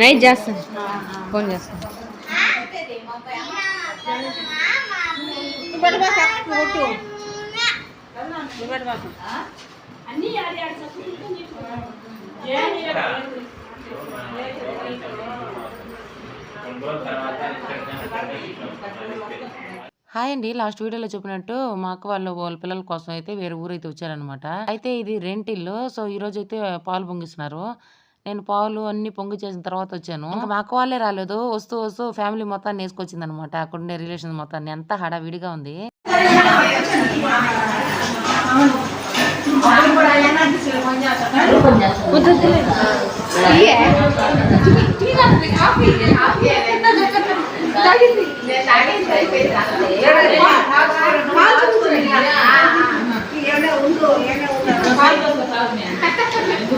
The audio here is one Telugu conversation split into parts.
నైట్ చేస్తాను ఫోన్ చేస్తాను హాయ్ అండి లాస్ట్ వీడియోలో చెప్పినట్టు మా అక్క వాళ్ళు వాళ్ళ పిల్లల కోసం అయితే వేరే ఊరైతే వచ్చారనమాట అయితే ఇది రెంట్ ఇల్లు సో ఈ రోజు అయితే పాలు పొంగిస్తున్నారు. నేను పాలు అన్ని పొంగి చేసిన తర్వాత వచ్చాను. ఇంకా మా అక్క వాళ్ళే రాలేదు. వస్తూ వస్తూ ఫ్యామిలీ మొత్తాన్ని వేసుకొచ్చింది అనమాట అక్కడ ఉండే రిలేషన్ మొత్తాన్ని. ఎంత హడావిడిగా ఉంది.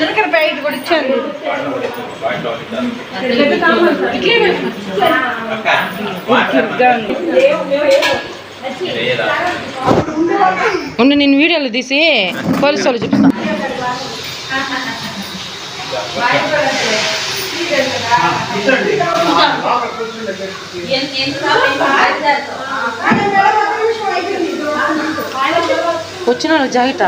జీలకర్ర ప్యాకెట్ కూడా ఇచ్చారు. ఉండి నేను వీడియోలో తీసి పోలీసు వాళ్ళు చూపిస్తాను వచ్చిన జాగ్రత్త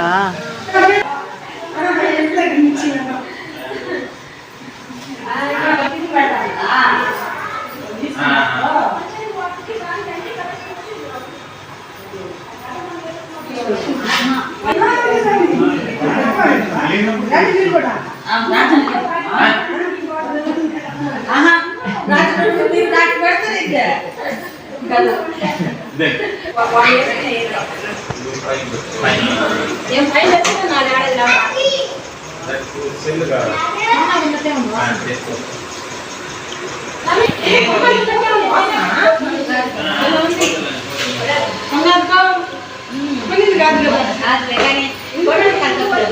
వచ్చే ఉత్తర మా తెలియదు కాబట్టి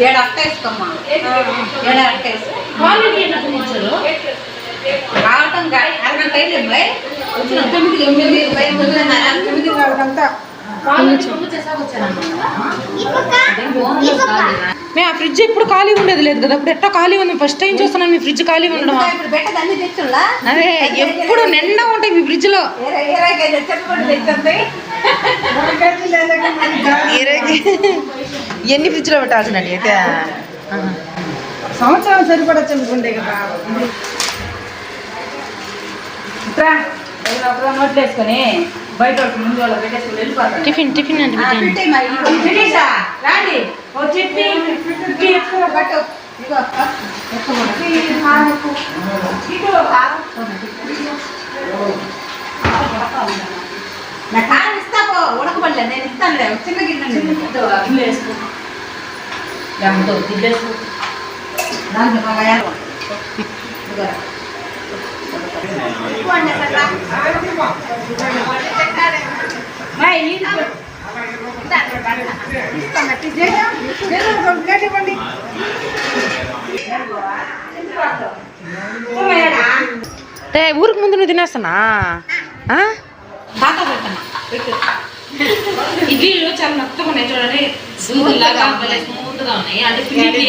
ఏడు అట్ట వేసుకోమ్మా? ఏడు అట్ట వేసుకో? రావటం అరగంట అమ్మాయి వచ్చిన తొమ్మిది తొమ్మిది తొమ్మిది రావడంతా మేము ఆ ఫ్రిడ్జ్ ఇప్పుడు ఖాళీ ఉండేది లేదు కదా. ఎట్టో ఖాళీ ఉంది? ఫస్ట్ టైం చూస్తున్నాను మీ ఫ్రిడ్జ్ ఖాళీ ఉండడం. అదే ఎప్పుడు నిండా ఉంటాయి మీ ఫ్రిడ్జ్లో ఎన్ని ఫ్రిడ్జ్లో పెట్టాల్సిన అయితే సంవత్సరం సరిపడా చెప్పుకుంటే కదా. బయట ముందు వాళ్ళు పెట్టేసుకుని వెళ్ళిపోతారు. టిఫిన్ టిఫిన్ అంటే? రాండి. ఓ. ఇటు కారం. నా కారం ఇస్తా పో. ఉడకబడలే నేను ఇస్తానులే చిన్న గిన్నె వేసుకో. దాంతో దిబ్బేసుకో దాంట్లో బాగా ఏ ఊరికి ముందు నువ్వు తినేస్తానా ఇడ్లీలు చాలా మెత్తగా ఉన్నాయి చూడండి ఉన్నాయి అంటే పిండి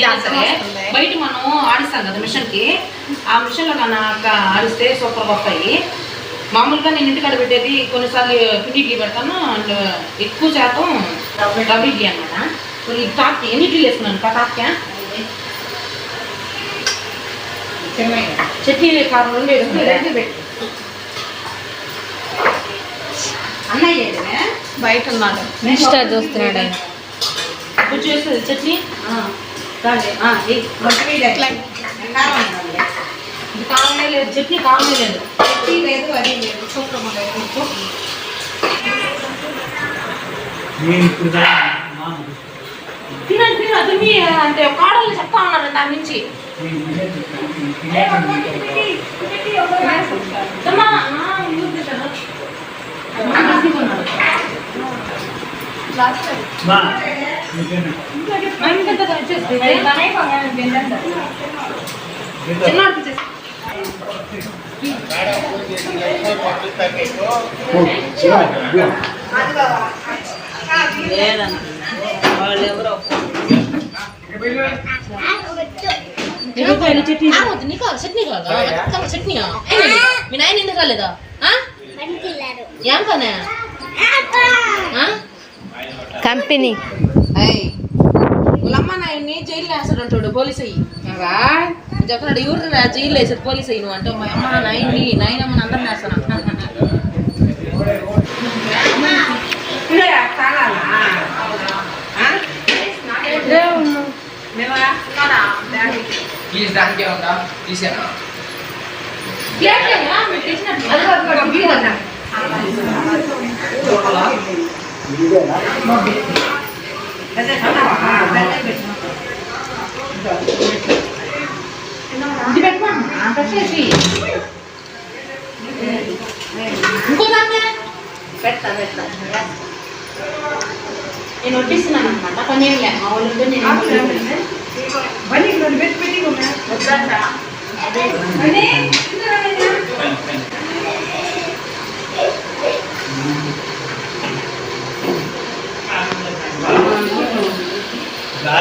బయట మనం ఆడిస్తాం కదా మిషన్కి ఆ మిషన్లో కనుక ఆడిస్తే సూపర్గా వస్తాయి మామూలుగా నేను ఇంటికాడ పెట్టేది కొన్నిసార్లు పిండి ఇడ్లీ పెడతాను అండ్ ఎక్కువ శాతం రవ్వ ఇడ్లీ అనమాట కొన్ని టాప్ ఎన్ని ఇడ్లీలు వేసుకున్నాను? టాప్కా చట్నీ కారం రెండు వేసుకున్నాను అన్నయ్య? బయట ఉన్నాడు. ఇన్స్టా చూస్తున్నాడు. చట్నీ? చాలే. ఆ, ఎయ్. మొట్ట మీద ఎట్లా? ఎండాలం ఉండాలి. ఇది కావనే లేదు చట్నీ కావనే లేదు టీ లేదు అది లేదు సూపర్ లేదు నేను ఇప్పుడు దాకా మామూలు. తినండి తిన తిని అంటే కాడలు చెప్తా ఉన్నారు దాని నుంచి నేను చట్నీ చట్నీ చట్నీయా ఏంది? మీ నాయన ఎందుకు రాలేదా? ఏం పనే ఆ? కంపెనీ. వాళ్ళ నాయన్ని జైలు వేస్తాడు అంటాడు పోలీస్ అయ్యి. చెప్తున్నాడు ఎవరు రా జైలు వేసాడు పోలీస్ అయ్యి నువ్వు అంటే మా అమ్మ నాయన్ని నాయనమ్మని అందరిని వేస్తాను. తీసాను ఇంకో దాన్ని పెడతా పెడతా నేను వడ్డిస్తున్నాను అనమాట పని ఏం లే మా వాళ్ళు నేను పెట్టి పెట్టి ఉన్నా వద్దంట. అదే తిన్నారా లేదా? పైన, పైన. గాలి ఆ, సరే. అలా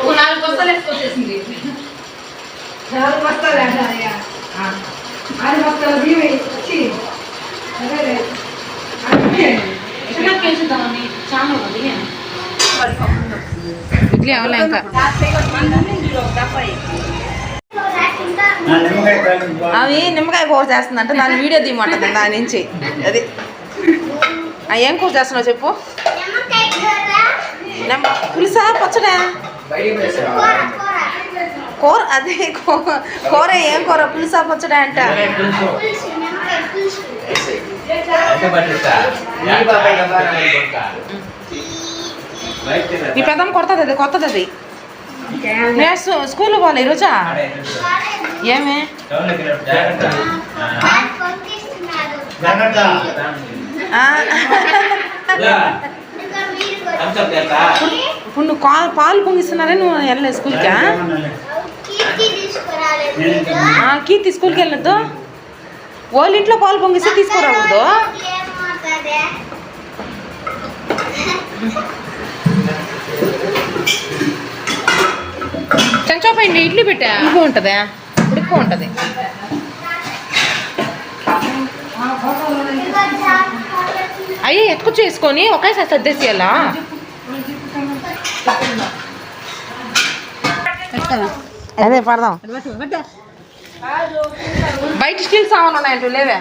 ఒక నాలుగు బస్తాలు వేసుకొచ్చేసింది నాలుగు బస్తాలు ఆరు బస్తాలు బియ్యం వచ్చి చాలా ఇడ్లీ అవలే ఇంకా అవి నిమ్మకాయ కూర చేస్తుందంటే దాని వీడియో తీయమంటుంది దాని నుంచి. అది. ఏం కూర చేస్తున్నావు చెప్పు. పులుసా పచ్చడా? కూర అదే కూ- కూర ఏం కూర? పులుసా పచ్చడా అంట. నా పెద్దమ్మ కొడుతుంది అది కొత్తది అది. నేను స్కూ- స్కూల్ పోలే ఈరోజా ఏమే? ఇప్పుడు నువ్వు కా- పాలు పొంగిస్తున్నారే నువ్వు వెళ్ళలేదు స్కూల్కా ఇంకా కీర్తి స్కూల్కి వెళ్ళొద్దు. వాళ్ళ ఇంట్లో పాలు పొంగిస్తే తీసుకురాకూడదు. చంచోపండి ఇడ్లీ పెట్టా. ఎక్కువ ఉంటుందా? ఇప్పుడు ఎక్కువ ఉంటుంది అయ్యే ఎక్కువ చేసుకొని ఒకేసారి సర్దేసేయాలా? అదే పడదాం. బయట స్టీల్ సామాన్లు ఉన్నాయంటూ లేవే.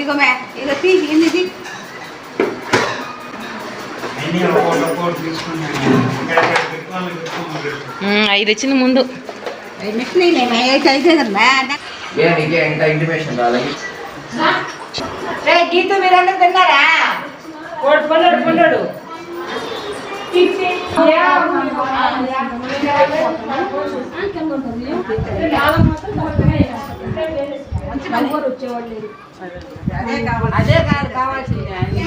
ఇగో మే ఇగో తీ. ఎన్ని తీ అన్నీ ఒక్కోటి ఒక్కోటి తీసుకున్నాను. ఇక్కడ ఇక్కడ పెట్టుకోవాలి, పెట్టుకోవాలి. ఉమ్, ఐదు వచ్చింది ముందు ఇంటిమేషన్ రాలేదు రే గీత మీరందరూ తిన్నారా? పొండాడు పొండాడు అదే కావాలి అదే కాదు కావాల్సింది. అది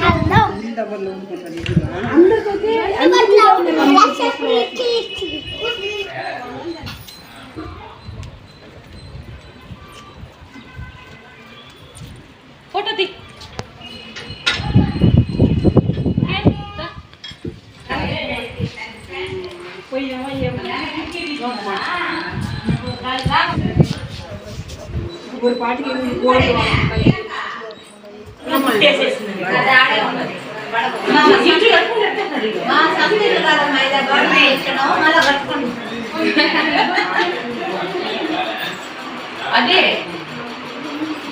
ఆడే ఉన్నది. మా సంతీలు కాదమ్మా, ఇది గవర్నమెంట్ ఇచ్చాను, మళ్ళా కట్టుకోండి. అదే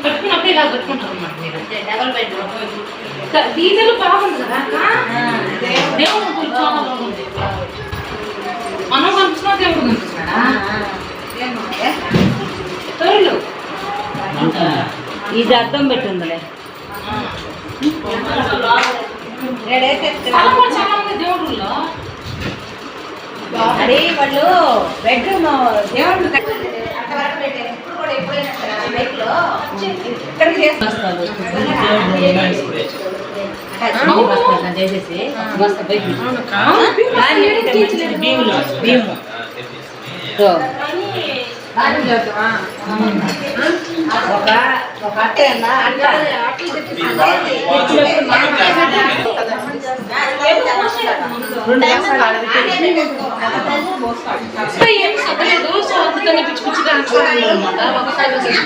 కట్టుకున్నప్పుడు ఇలా కట్టుకుంటారు అన్నమాట మీరు డబల్ డీజిల్ బాగుంది కదా దేవుడు గుడి చాలా బాగుంది. మనం కనిపిస్తున్నా దేవుడు కనిపిస్తున్నాడా ఎప్పుడైనా సరే ఆ? బైక్లో ఇక్కడికి చేసుకొస్తారు. చేసేసి బస్తా బైక్ భీములు భీము ఒక ఒక అట్ట అన్న అట్ట ఇంకా ఏం సర్దలేదు సో అందుకని పిచ్చి పిచ్చిగా అనుకోవడం అనమాట ఒకసారి ఒకసారి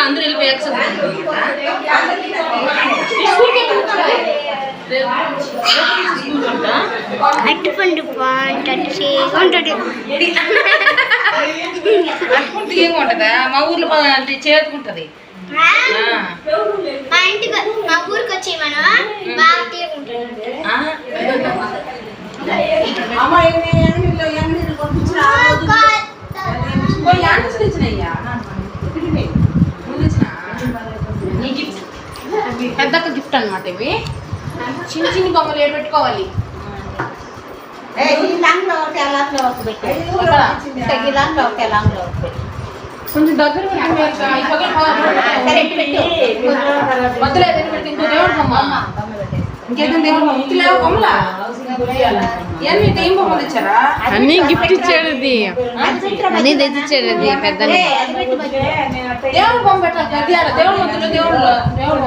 అందరూ వెళ్ళిపోయాక అట్టుపండు బాగుంటుంది ఉంటుంది ఏం ఉంటుందా? మా ఊర్లో అంటే చేతుకుంటది మా ఇంటికి మా ఊరికి వచ్చి మనం బాగా పెద్దక్క గిఫ్ట్ అన్నమాట ఇవి. చిన్న చిన్న బొమ్మలు ఏడు పెట్టుకోవాలి? కొంచెం దగ్గర ఇంకో దేవుడు బొమ్మ. ఇంకేదైనా దేవుడు బొమ్మ. లేవు బొమ్మలా? అన్ని గిఫ్ట్ ఇచ్చాడు అన్ని తెచ్చిచ్చాడు అది పెద్ద దేవుడు బొమ్మ పెట్టాలి గడియాల దేవుడు దేవుడు దేవుడు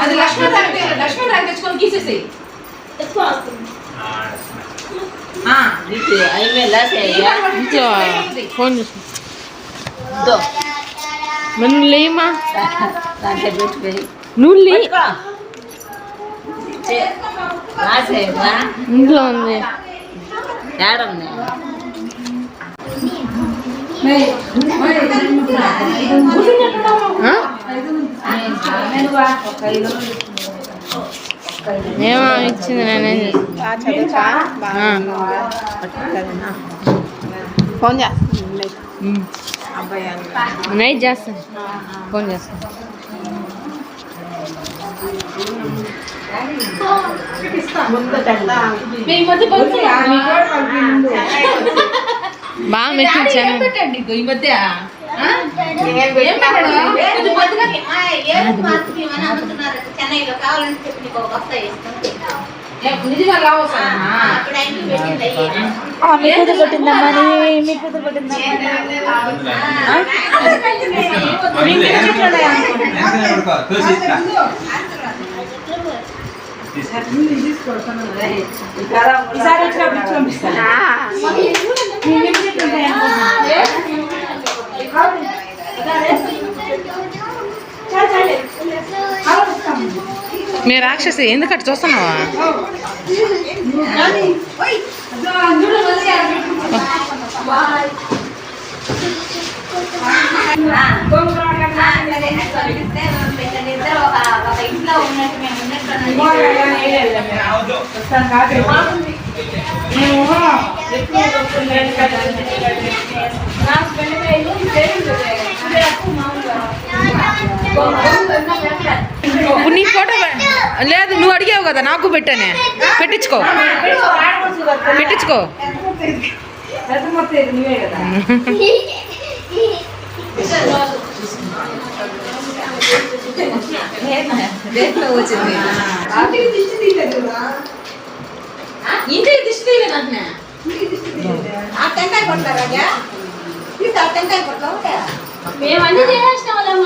అది లక్ష్మణ్ రాంగ్ లక్ష్మణ్ తెచ్చుకొని గీసేసేయి ఫోన్ చూసి మనం లేమా నువ్వు లే ఇంట్లో ఉంది? ఏమో ఇచ్చింది నేనే. ఫోన్ చేస్తాను నైట్ చేస్తాను ఫోన్ చేస్తాను? బాగా మెచ్చించాను ఈ మధ్య చెన్నైలో కావాలంటే చెప్పి అప్పుడు ఆయన పెట్టింది అయ్యి. ఈసారి వచ్చినప్పుడు ఇచ్చి పంపిస్తాను మీ రాక్షసి ఎందుకు అట్లా చూస్తున్నావా ఇద్దరు ఒక ఒక ఇంట్లో ఉన్నట్టు మేము ఉన్నట్టు ఇప్పుడు నీ ఫోటో పె- లేదు నువ్వు అడిగావు కదా నాకు పెట్టానే పెట్టించుకో పెట్టించుకో దేంట్లో వచ్చింది ఇంటికి దిష్టి తీయలేదు అంటున్నా ఆ టెంకాయ కొట్టారా రాజా ఇది ఆ టెంకాయ కొట్టావు మేము అన్ని చేసేసిన వాళ్ళం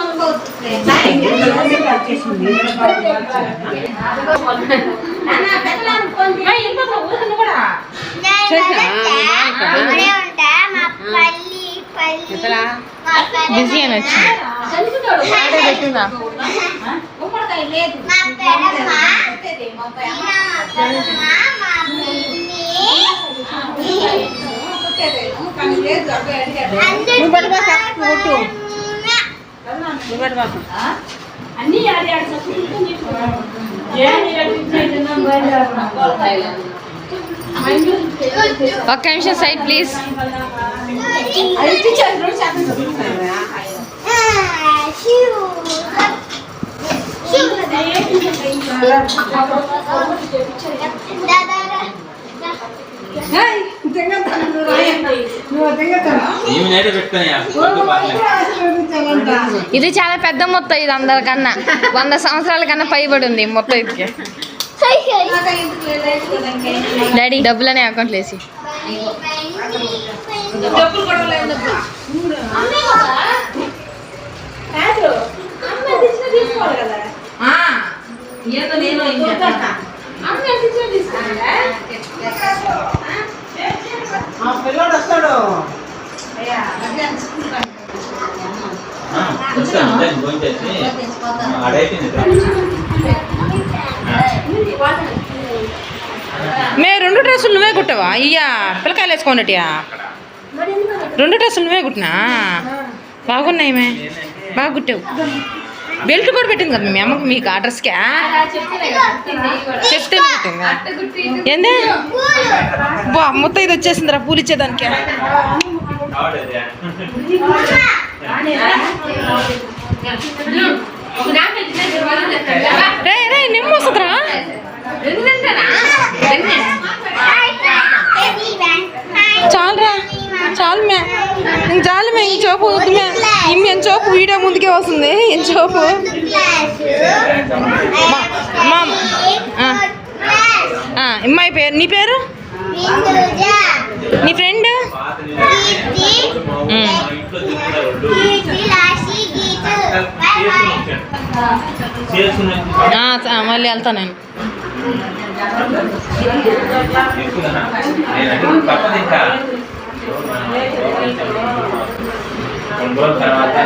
అక్కడే ఉంటా మా పల్లి పల్లి మా బిజీ అని వచ్చింది గుమ్మడికాయ లేదు. అన్ని అది ఒక్క నిమిషం సైడ్ ప్లీజ్. ఈమె ఇది చాలా పెద్ద మొత్తం ఇది అందరికన్నా. వంద సంవత్సరాల కన్నా పైబడి ఉంది మొత్తం ఇది. డాడీ డబ్బులనే అకౌంట్లో వేసి. డబ్బులు ఏదో నేను పిల్లడు వస్తాడు. మే రెండు డ్రెస్సులు నువ్వే కుట్టవా? అయ్యా పిల్లకాయలు వేసుకోనటియా రెండు డ్రెస్సులు నువ్వే కుట్టినా? బాగున్నాయి మే. బాగా కుట్టావు. బెల్ట్ కూడా పెట్టింది కదా మీ అమ్మకి? మీకు ఆ? డ్రెస్కా చెప్తే కుట్టిందా ఏందే? బా మొత్తం ఇది వచ్చేసిందిరా పూలు ఇచ్చేదానికి. రే రే నిమ్మ వస్తుందిరా. చాలురా. చాలు మే. ఇంక చాలు మే ఇంక చూపు వద్దు మే. ఇమ్మ ఎంత చూపు వీడియో ముందుకే వస్తుంది. ఎంత చూపు. అమ్మాయి పేరు నీ పేరు? నీ ఫ్రెండ్? మళ్ళీ వెళ్తా నేను. ఎక్కువనా? నేను తప్పదు ఇంకా కొన్ని రోజుల తర్వాత.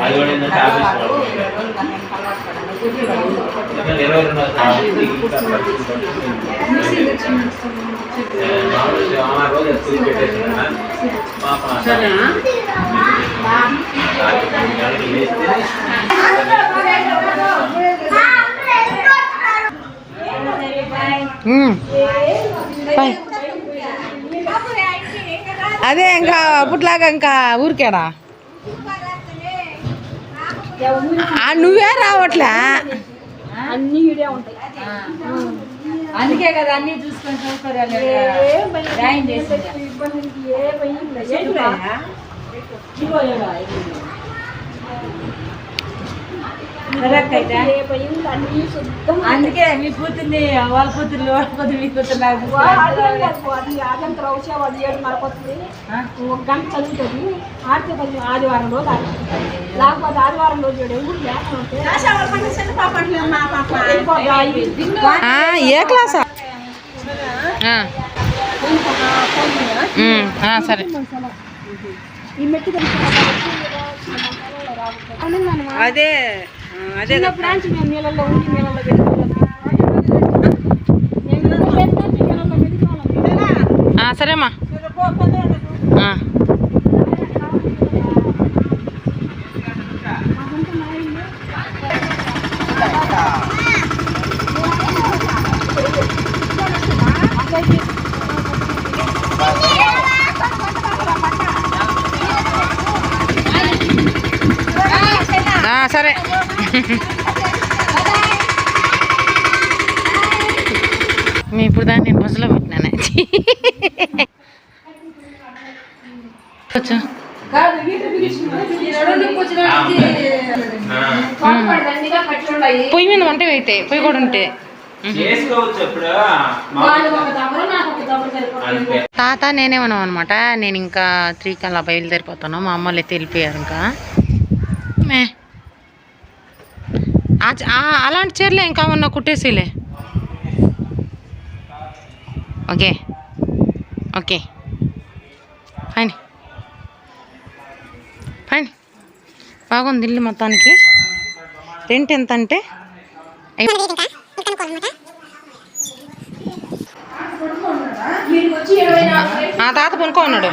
అది కూడా ఏంటంటే ఆఫీస్ ఇరవై రెండో ఆ రోజు అదే ఇంకా అప్పట్లాగా ఇంకా ఊరికేడా ఆ, నువ్వే రావట్లే. అందుకే కదా అన్ని చూసుకొని చేసింది. అందుకే మీ కూతుర్ని వాళ్ళ కూతుర్లు వాళ్ళ కూతురు మీ కూతురు నాకు ఒక గంట చదువుతుంది. ఆడితే పది ఆదివారం రోజు లేకపోతే ఆదివారం రోజు ఏ క్లాసా? సరే. ఈ మెట్టు అదే. చిన్నప్పుడు నుంచి మేము నీళ్ళల్లో ఉండి నీళ్ళల్లో పెట్టుకోవాలి సరేమ్మా సరే. ఇప్పుడు దాన్ని నేను బస్సులో పెట్టినానే పొయ్యి మీద వంట అయితే పొయ్యి కూడా ఉంటే. తాత నేనేమన్నాం అనమాట నేను ఇంకా త్రీ కల్లా బయలుదేరిపోతాను. మా అమ్మ వాళ్ళు అయితే వెళ్ళిపోయారు ఇంకా. మే. అలాంటి చీరలే ఇంకా ఉన్నా కుట్టేసిలే. ఓకే. ఓకే. ఫైన్. ఫైన్. బాగుంది ఇల్లు మొత్తానికి. రెంట్ ఎంత అంటే ఆ తాత పనుకో ఉన్నాడు.